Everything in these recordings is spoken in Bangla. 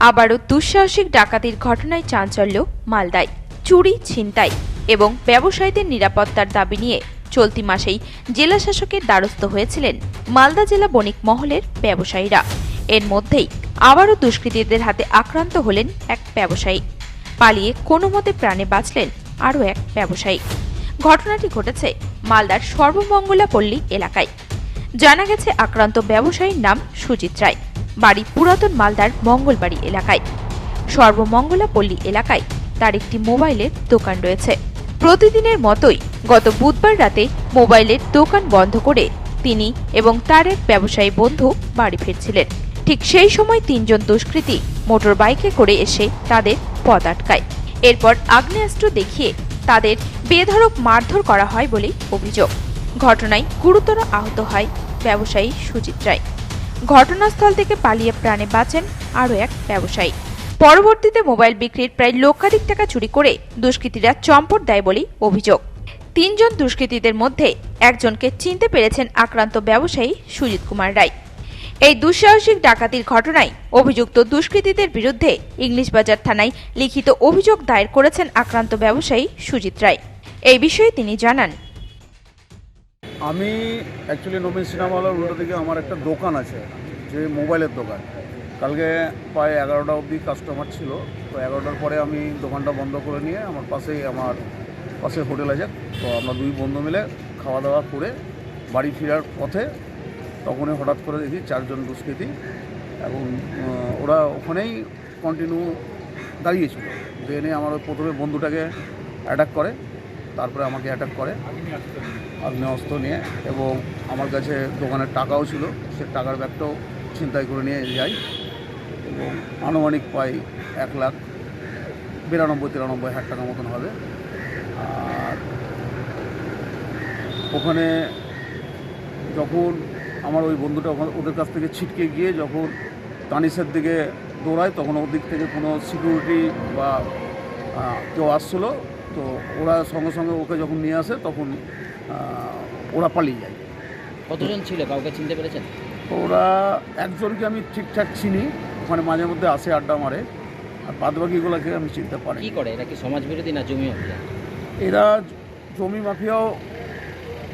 আবারও দুঃসাহসিক ডাকাতির ঘটনায় চাঞ্চল্য মালদায়। চুরি, ছিনতাই এবং ব্যবসায়ীদের নিরাপত্তার দাবি নিয়ে চলতি মাসেই জেলা শাসকের দ্বারস্থ হয়েছিলেন মালদা জেলা বণিক মহলের ব্যবসায়ীরা। এর মধ্যেই আবারও দুষ্কৃতীদের হাতে আক্রান্ত হলেন এক ব্যবসায়ী। পালিয়ে কোনো মতে প্রাণে বাঁচলেন আরও এক ব্যবসায়ী। ঘটনাটি ঘটেছে মালদার সর্বমঙ্গলা পল্লী এলাকায়। জানা গেছে, আক্রান্ত ব্যবসায়ীর নাম সুজিত রায়। বাড়ি পুরাতন মালদার মঙ্গলবাড়ি এলাকায়। সর্বমঙ্গলা পল্লী এলাকায় তার একটি মোবাইলের দোকান রয়েছে। প্রতিদিনের মতোই গত বুধবার রাতে মোবাইলের দোকান বন্ধ করে তিনি এবং তার এক ব্যবসায়ী বন্ধু বাড়ি ফিরছিলেন। ঠিক সেই সময় তিনজন দুষ্কৃতী মোটর বাইকে করে এসে তাদের পথ আটকায়। এরপর আগ্নেয়াস্ত্র দেখিয়ে তাদের বেধড়ক মারধর করা হয় বলে অভিযোগ। ঘটনায় গুরুতর আহত হয় ব্যবসায়ী সুজিত রায়। ঘটনাস্থল থেকে পালিয়ে প্রাণে বাঁচেন আরও এক ব্যবসায়ী। পরবর্তীতে মোবাইল বিক্রির প্রায় লক্ষাধিক টাকা চুরি করে দুষ্কৃতীরা চম্পট দেয় বলেই অভিযোগ। তিনজন দুষ্কৃতীদের মধ্যে একজনকে চিনতে পেরেছেন আক্রান্ত ব্যবসায়ী সুজিত কুমার রায়। এই দুঃসাহসিক ডাকাতির ঘটনায় অভিযুক্ত দুষ্কৃতীদের বিরুদ্ধে ইংলিশ বাজার থানায় লিখিত অভিযোগ দায়ের করেছেন আক্রান্ত ব্যবসায়ী সুজিত রায়। এই বিষয়ে তিনি জানান আমি অ্যাকচুয়ালি নবীন সিনেমা হলের উল্টো দিকে আমার একটা দোকান আছে, যে মোবাইলের দোকান। কালকে প্রায় এগারোটা অবধি কাস্টমার ছিল, তো এগারোটার পরে আমি দোকানটা বন্ধ করে নিয়ে আমার পাশেই আমার পাশে হোটেল আছে, তো আমরা দুই বন্ধু মিলে খাওয়া দাওয়া করে বাড়ি ফেরার পথে তখনই হঠাৎ করে দেখি চারজন দুষ্কৃতি এবং ওরা ওখানেই কন্টিনিউ দাঁড়িয়েছিল দেনে আমার ওই প্রথমে বন্ধুটাকে অ্যাটাক করে। তারপরে আমাকে অ্যাটাক করে আগ্নে অস্ত্র নিয়ে এবং আমার কাছে দোকানের টাকাও ছিল। সে টাকার ব্যাগটাও ছিনতাই করে নিয়ে যাই এবং আনুমানিক পাই এক লাখ বিরানব্বই, তিরানব্বই হাজার টাকার মতন হবে। আর ওখানে যখন আমার ওই বন্ধুটা ওদের কাছ থেকে ছিটকে গিয়ে যখন তানিসের দিকে দৌড়ায়, তখন ওর দিক থেকে কোনো সিকিউরিটি বা কেউ আসছিল। তো ওরা সঙ্গে সঙ্গে ওকে যখন নিয়ে আসে তখন ওরা পালিয়ে যায়। কতজন ছিল? কাউকে চিনতে পেরেছেন? তো ওরা একজনকে আমি ঠিকঠাক চিনি ওখানে মাঝে মধ্যে আসে আড্ডা মারে আর বাদবাকিগুলোকে আমি চিনতে পারি। কি করে? এরা কি সমাজ বিরোধী না জমি মাফিয়া? এরা জমি মাফিয়াও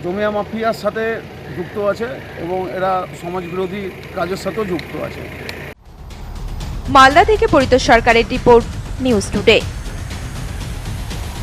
জমিয়া মাফিয়ার সাথে যুক্ত আছে এবং এরা সমাজ বিরোধী কাজের সাথেও যুক্ত আছে। মালদা থেকে পরিতোষ সরকারের রিপোর্ট নিউজ টুডে।